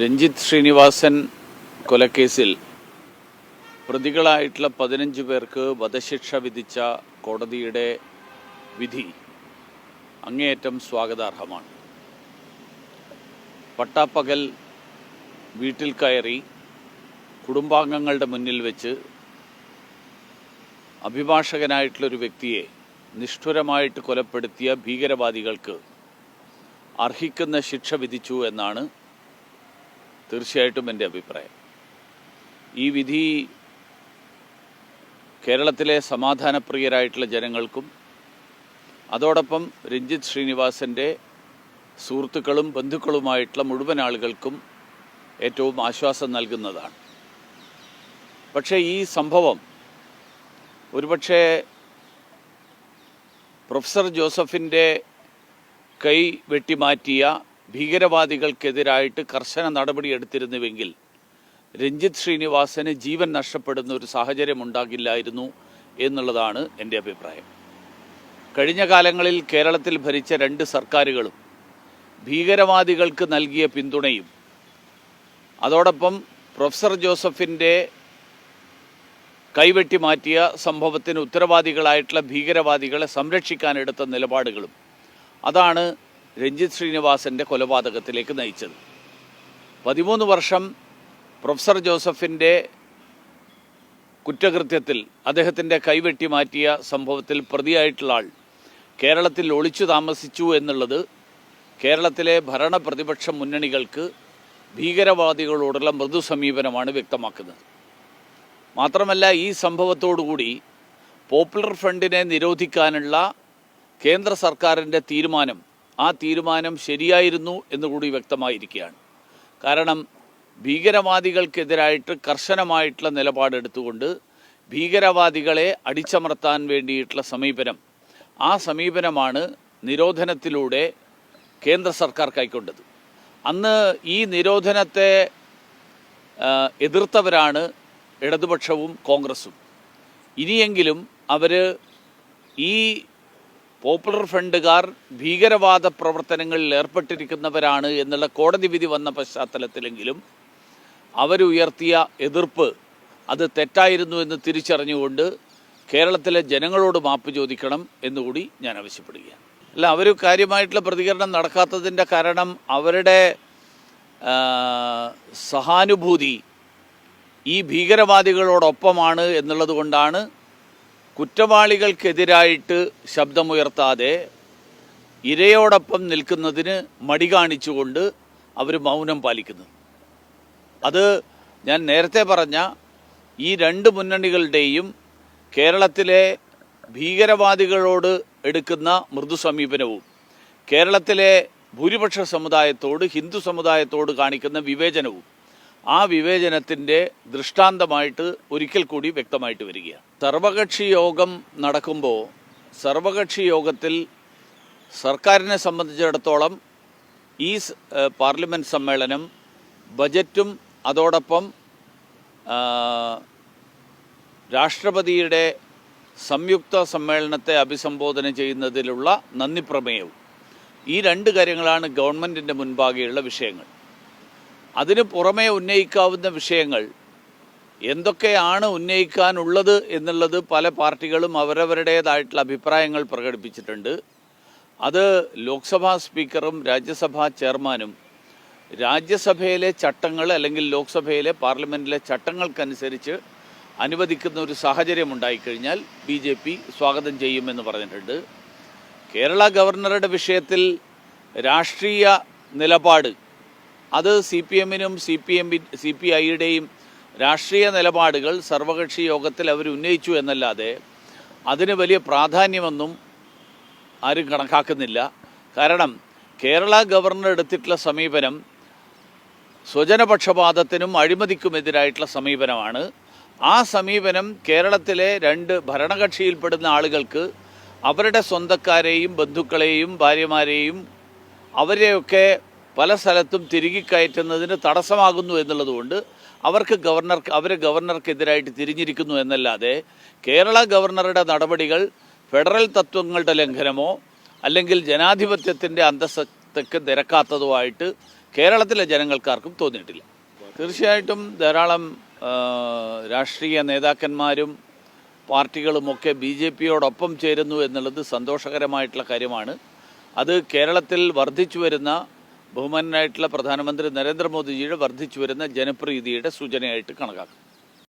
രഞ്ജിത്ത് ശ്രീനിവാസൻ കൊലക്കേസിൽ പ്രതികളായിട്ടുള്ള പതിനഞ്ച് പേർക്ക് വധശിക്ഷ വിധിച്ച കോടതിയുടെ വിധി. അങ്ങേയറ്റം സ്വാഗതാർഹമാണ്. പട്ടാപ്പകൽ വീട്ടിൽ കയറി കുടുംബാംഗങ്ങളുടെ മുന്നിൽ വെച്ച് അഭിഭാഷകനായിട്ടുള്ളൊരു വ്യക്തിയെ നിഷ്ഠുരമായിട്ട് കൊലപ്പെടുത്തിയ ഭീകരവാദികൾക്ക് അർഹിക്കുന്ന ശിക്ഷ വിധിച്ചു എന്നാണ് തീർച്ചയായിട്ടും എന്റെ അഭിപ്രായം. ഈ വിധി കേരളത്തിലെ സമാധാനപ്രിയരായിട്ടുള്ള ജനങ്ങൾക്കും അതോടൊപ്പം രഞ്ജിത്ത് ശ്രീനിവാസന്റെ സുഹൃത്തുക്കളും ബന്ധുക്കളുമായിട്ടുള്ള മുഴുവൻ ആളുകൾക്കും ഏറ്റവും ആശ്വാസം നൽകുന്നതാണ്. പക്ഷേ ഈ സംഭവം ഒരുപക്ഷെ പ്രൊഫസർ ജോസഫിന്റെ കൈ വെട്ടിമാറ്റിയ ഭീകരവാദികൾക്കെതിരായിട്ട് കർശന നടപടി എടുത്തിരുന്നുവെങ്കിൽ രഞ്ജിത്ത് ശ്രീനിവാസന് ജീവൻ നഷ്ടപ്പെടുന്ന ഒരു സാഹചര്യം ഉണ്ടാകില്ലായിരുന്നു എന്നുള്ളതാണ് എന്റെ അഭിപ്രായം. കഴിഞ്ഞ കാലങ്ങളിൽ കേരളത്തിൽ ഭരിച്ച രണ്ട് സർക്കാരുകളും ഭീകരവാദികൾക്ക് നൽകിയ പിന്തുണയും അതോടൊപ്പം പ്രൊഫസർ ജോസഫിന്റെ കൈവെട്ടി മാറ്റിയ സംഭവത്തിന് ഉത്തരവാദികളായിട്ടുള്ള ഭീകരവാദികളെ സംരക്ഷിക്കാനെടുത്ത നിലപാടുകളും അതാണ് രഞ്ജിത്ത് ശ്രീനിവാസന്റെ കൊലപാതകത്തിലേക്ക് നയിച്ചത്. പതിമൂന്ന് വർഷം പ്രൊഫസർ ജോസഫിന്റെ കുറ്റകൃത്യത്തിൽ അദ്ദേഹത്തിന്റെ കൈവെട്ടി മാറ്റിയ സംഭവത്തിൽ പ്രതിയായിട്ടുള്ള ആൾ കേരളത്തിൽ ഒളിച്ചു താമസിച്ചു എന്നുള്ളത് കേരളത്തിലെ ഭരണ പ്രതിപക്ഷ മുന്നണികൾക്ക് ഭീകരവാദികളോടുള്ള മൃദു സമീപനമാണ് വ്യക്തമാക്കുന്നത്. മാത്രമല്ല ഈ സംഭവത്തോടുകൂടി പോപ്പുലർ ഫ്രണ്ടിനെ നിരോധിക്കാനുള്ള കേന്ദ്ര സർക്കാരിന്റെ തീരുമാനം ആ തീരുമാനം ശരിയായിരുന്നു എന്നുകൂടി വ്യക്തമായിരിക്കുകയാണ്. കാരണം ഭീകരവാദികൾക്കെതിരായിട്ട് കർശനമായിട്ടുള്ള നിലപാടെടുത്തുകൊണ്ട് ഭീകരവാദികളെ അടിച്ചമർത്താൻ വേണ്ടിയിട്ടുള്ള സമീപനം ആ സമീപനമാണ് നിരോധനത്തിലൂടെ കേന്ദ്ര സർക്കാർ കൈക്കൊണ്ടത്. അന്ന് ഈ നിരോധനത്തെ എതിർത്തവരാണ് ഇടതുപക്ഷവും കോൺഗ്രസും. ഇനിയെങ്കിലും അവർ ഈ പോപ്പുലർ ഫ്രണ്ടുകാർ ഭീകരവാദ പ്രവർത്തനങ്ങളിൽ ഏർപ്പെട്ടിരിക്കുന്നവരാണ് എന്നുള്ള കോടതി വിധി വന്ന പശ്ചാത്തലത്തിലെങ്കിലും അവരുയർത്തിയ എതിർപ്പ് അത് തെറ്റായിരുന്നു എന്ന് തിരിച്ചറിഞ്ഞുകൊണ്ട് കേരളത്തിലെ ജനങ്ങളോട് മാപ്പ് ചോദിക്കണം എന്നുകൂടി ഞാൻ ആവശ്യപ്പെടുകയാണ്. അല്ല അവർ കാര്യമായിട്ടുള്ള പ്രതികരണം നടക്കാത്തതിന്റെ കാരണം അവരുടെ സഹാനുഭൂതി ഈ ഭീകരവാദികളോടൊപ്പമാണ് എന്നുള്ളത് കൊണ്ടാണ് കുറ്റവാളികൾക്കെതിരായിട്ട് ശബ്ദമുയർത്താതെ ഇരയോടൊപ്പം നിൽക്കുന്നതിന് മടി കാണിച്ചുകൊണ്ട് അവർ മൗനം പാലിക്കുന്നു. അത് ഞാൻ നേരത്തെ പറഞ്ഞ ഈ രണ്ട് മുന്നണികളുടെയും കേരളത്തിലെ ഭീകരവാദികളോട് എടുക്കുന്ന മൃദു സമീപനവും കേരളത്തിലെ ഭൂരിപക്ഷ സമുദായത്തോട് ഹിന്ദു സമുദായത്തോട് കാണിക്കുന്ന വിവേചനവും ആ വിവേചനത്തിന്റെ ദൃഷ്ടാന്തമായിട്ട് ഒരിക്കൽ കൂടി വ്യക്തമായിട്ട് വരികയാണ്. സർവകക്ഷി യോഗം നടക്കുമ്പോൾ സർവകക്ഷി യോഗത്തിൽ സർക്കാരിനെ സംബന്ധിച്ചിടത്തോളം ഈ പാർലമെന്റ് സമ്മേളനം ബജറ്റും അതോടൊപ്പം രാഷ്ട്രപതിയുടെ സംയുക്ത സമ്മേളനത്തെ അഭിസംബോധന ചെയ്യുന്നതിലുള്ള നന്ദി പ്രമേയവും. ഈ രണ്ട് കാര്യങ്ങളാണ് ഗവൺമെന്റിന്റെ മുൻപാകെയുള്ള വിഷയങ്ങൾ. അതിന് പുറമേ ഉന്നയിക്കാവുന്ന വിഷയങ്ങൾ എന്തൊക്കെയാണ് ഉന്നയിക്കാനുള്ളത് എന്നുള്ളത് പല പാർട്ടികളും അവരവരുടേതായിട്ടുള്ള അഭിപ്രായങ്ങൾ പ്രകടിപ്പിച്ചിട്ടുണ്ട്. അത് ലോക്സഭാ സ്പീക്കറും രാജ്യസഭാ ചെയർമാനും രാജ്യസഭയിലെ ചട്ടങ്ങൾ അല്ലെങ്കിൽ ലോക്സഭയിലെ പാർലമെന്റിലെ ചട്ടങ്ങൾക്കനുസരിച്ച് അനുവദിക്കുന്ന ഒരു സാഹചര്യം ഉണ്ടായിക്കഴിഞ്ഞാൽ ബി ജെ പി സ്വാഗതം ചെയ്യുമെന്ന് പറഞ്ഞിട്ടുണ്ട്. കേരള ഗവർണറുടെ വിഷയത്തിൽ രാഷ്ട്രീയ നിലപാട് അത് സി പി എമ്മിനും C P M C P ഐയുടെയും രാഷ്ട്രീയ നിലപാടുകൾ സർവകക്ഷി യോഗത്തിൽ അവർ ഉന്നയിച്ചു എന്നല്ലാതെ അതിന് വലിയ പ്രാധാന്യമൊന്നും ആരും കണക്കാക്കുന്നില്ല. കാരണം കേരള ഗവർണർ എടുത്തിട്ടുള്ള സമീപനം സ്വജനപക്ഷപാതത്തിനും അഴിമതിക്കുമെതിരായിട്ടുള്ള സമീപനമാണ്. ആ സമീപനം കേരളത്തിലെ രണ്ട് ഭരണകക്ഷിയിൽപ്പെടുന്ന ആളുകൾക്ക് അവരുടെ സ്വന്തക്കാരെയും ബന്ധുക്കളെയും ഭാര്യമാരെയും അവരെയൊക്കെ പല സ്ഥലത്തും തിരികെ കയറ്റുന്നതിന് തടസ്സമാകുന്നു എന്നുള്ളതുകൊണ്ട് അവർക്ക് ഗവർണർക്ക് അവർ ഗവർണർക്കെതിരായിട്ട് തിരിഞ്ഞിരിക്കുന്നു എന്നല്ലാതെ കേരള ഗവർണറുടെ നടപടികൾ ഫെഡറൽ തത്വങ്ങളുടെ ലംഘനമോ അല്ലെങ്കിൽ ജനാധിപത്യത്തിന്റെ അന്തസ്സത്തേക്ക് നിരക്കാത്തതോ ആയിട്ട് കേരളത്തിലെ ജനങ്ങൾക്കാർക്കും തോന്നിയിട്ടില്ല. തീർച്ചയായിട്ടും ധാരാളം രാഷ്ട്രീയ നേതാക്കന്മാരും പാർട്ടികളുമൊക്കെ ബി ജെ പിയോടൊപ്പം ചേരുന്നു എന്നുള്ളത് സന്തോഷകരമായിട്ടുള്ള കാര്യമാണ്. അത് കേരളത്തിൽ വർദ്ധിച്ചു വരുന്ന ബഹുമാനായിട്ടുള്ള പ്രധാനമന്ത്രി നരേന്ദ്രമോദിജിയുടെ വർദ്ധിച്ചു വരുന്ന ജനപ്രീതിയുടെ സൂചനയായിട്ട് കണക്കാക്കും.